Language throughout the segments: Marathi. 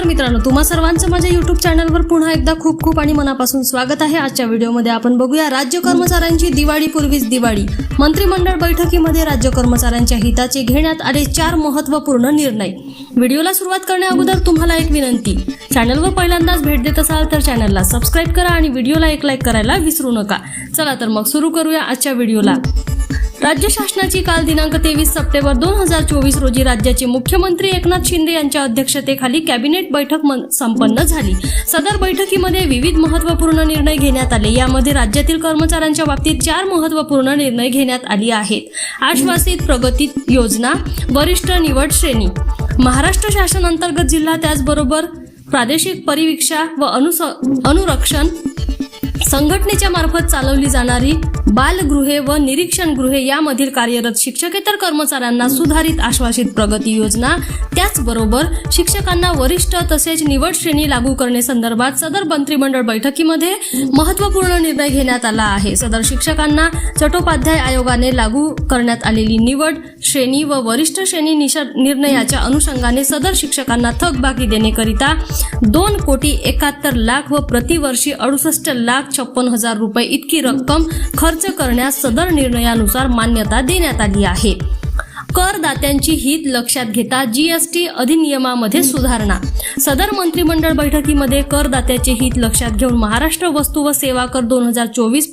नमस्कार मित्रांनो तुम्हा सर्वांचं माझ्या युट्यूब चॅनलवर पुन्हा एकदा खूप खूप आणि मनापासून स्वागत आहे. आजच्या व्हिडिओमध्ये आपण बघूया राज्य कर्मचाऱ्यांची दिवाळीपूर्वीच दिवाळी. मंत्रिमंडळ बैठकीमध्ये राज्य कर्मचाऱ्यांच्या हिताचे घेण्यात आले चार महत्त्वपूर्ण निर्णय. व्हिडिओला सुरुवात करण्या अगोदर तुम्हाला एक विनंती. चॅनलवर पहिल्यांदाच भेट देत असाल तर चॅनलला सबस्क्राईब करा आणि व्हिडिओला एक लाईक करायला विसरू नका. चला तर मग सुरू करूया आजच्या व्हिडिओला. राज्य शासनाची काल दिनांक तेवीस सप्टेंबर दोन हजार चोवीस रोजी राज्याचे मुख्यमंत्री एकनाथ शिंदे यांच्या अध्यक्षतेखाली कॅबिनेट बैठक मन- संपन्न झाली. सदर बैठकीमध्ये विविध महत्त्वपूर्ण निर्णय घेण्यात आले. यामध्ये राज्यातील कर्मचाऱ्यांच्या बाबतीत चार महत्त्वपूर्ण निर्णय घेण्यात आली आहेत. आश्वासित प्रगती योजना वरिष्ठ निवड श्रेणी महाराष्ट्र शासन अंतर्गत जिल्हा त्याचबरोबर प्रादेशिक परिवीक्षा व अनुस अनुरक्षण संघटनेच्या मार्फत चालवली जाणारी बालगृहे व निरीक्षण गृहे यामधील कार्यरत शिक्षकेतर कर्मचाऱ्यांना सुधारित आश्वासित प्रगती योजना. त्याचबरोबर शिक्षकांना वरिष्ठ तसेच निवड श्रेणी लागू करणे संदर्भात सदर मंत्रिमंडळ बैठकीमध्ये महत्त्वपूर्ण निर्णय घेण्यात आला आहे. सदर शिक्षकांना चटोपाध्याय आयोगाने लागू करण्यात आलेली निवड श्रेणी व वरिष्ठ श्रेणी निश- निर्णयाच्या अनुषंगाने सदर शिक्षकांना थकबाकी देण्याकरिता दोन कोटी एकाहत्तर लाख व प्रतिवर्षी अडुसष्ट लाख छप्पन हजार रुपये इतकी रक्कम खर्च करण्यास सदर निर्णयानुसार मान्यता देण्यात आली आहे. करदात्यांची हित लक्षात घेता जीएसटी अधिनियमामध्ये सुधारणा. सदर मंत्रिमंडळ बैठकीमध्ये करदात्याचे हित लक्षात घेऊन महाराष्ट्र वस्तू व सेवा कर दोन हजार चोवीस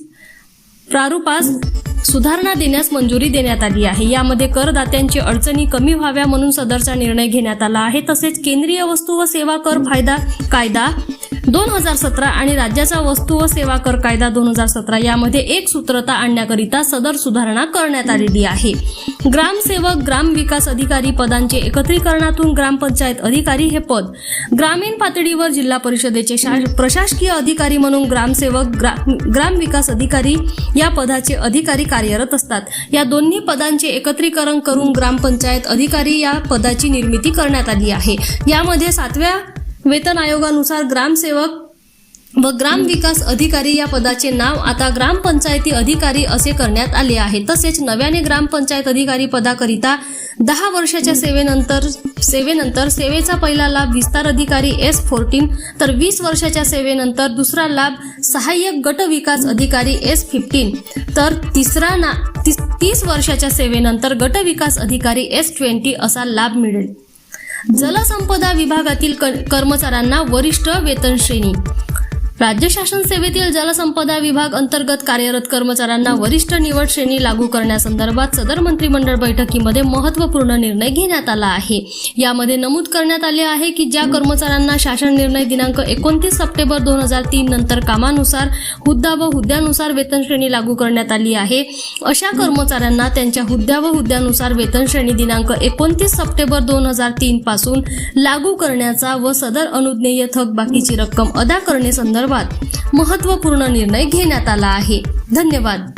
प्रारूपास सुधारणा देण्यास मंजुरी देण्यात आली आहे. यामध्ये करदात्यांची अडचणी कमी व्हाव्या म्हणून सदरचा निर्णय घेण्यात आला आहे. तसेच केंद्रीय वस्तू व सेवा कर फायदा कायदा दोन हजार सतरा आणि राज्याचा वस्तू व सेवा कर कायदा दोन हजार सतरा यामध्ये एक सूत्रता आणण्याकरिता सदर सुधारणा करण्यात आलेली आहे. ग्रामसेवक ग्राम विकास अधिकारी पदांचे एकत्रीकरणातून ग्रामपंचायत अधिकारी हे पद ग्रामीण पातळीवर जिल्हा परिषदेचे प्रशासकीय अधिकारी म्हणून ग्रामसेवक ग्रा ग्राम विकास अधिकारी या पदाचे अधिकारी कार्यरत असतात. या दोन्ही पदांचे एकत्रीकरण करून ग्रामपंचायत अधिकारी या पदाची निर्मिती करण्यात आली आहे. यामध्ये सातव्या वेतन आयोगानुसार ग्रामसेवक व ग्राम विकास अधिकारी या पदाचे नाव आता ग्रामपंचायती अधिकारी असे करण्यात आले आहे. तसेच नव्याने ग्रामपंचायत अधिकारी पदाकरिता दहा वर्षाच्या सेवेनंतर सेवेनंतर सेवेचा पहिला लाभ विस्तार अधिकारी एस फोर्टीन तर वीस वर्षाच्या सेवेनंतर दुसरा लाभ सहाय्यक गट विकास अधिकारी एस फिफ्टीन तर तिसरा ना तीस तीस वर्षाच्या सेवेनंतर गट विकास अधिकारी एस ट्वेंटी असा लाभ मिळेल. जलसंपदा विभागातील कर्मचाऱ्यांना वरिष्ठ वेतन श्रेणी राज्य शासन सेवेतील जलसंपदा विभाग अंतर्गत कार्यरत कर्मचाऱ्यांना वरिष्ठ निवड श्रेणी लागू करण्यासंदर्भात सदर मंत्रिमंडळ बैठकीमध्ये महत्त्वपूर्ण निर्णय घेण्यात आला आहे. यामध्ये नमूद करण्यात आले आहे की ज्या कर्मचाऱ्यांना शासन निर्णय दिनांक एकोणतीस सप्टेंबर दोन हजार तीन नंतर कामानुसार हुद्दा व हुद्द्यानुसार वेतन श्रेणी लागू करण्यात आली आहे अशा कर्मचाऱ्यांना त्यांच्या हुद्द्या व हुद्द्यानुसार वेतन श्रेणी दिनांक एकोणतीस सप्टेंबर दोन हजार तीन पासून लागू करण्याचा व सदर अनुज्ञेय थकबाकीची रक्कम अदा करणे संदर्भात संदर्भात महत्त्वपूर्ण निर्णय घेण्यात आला आहे. धन्यवाद.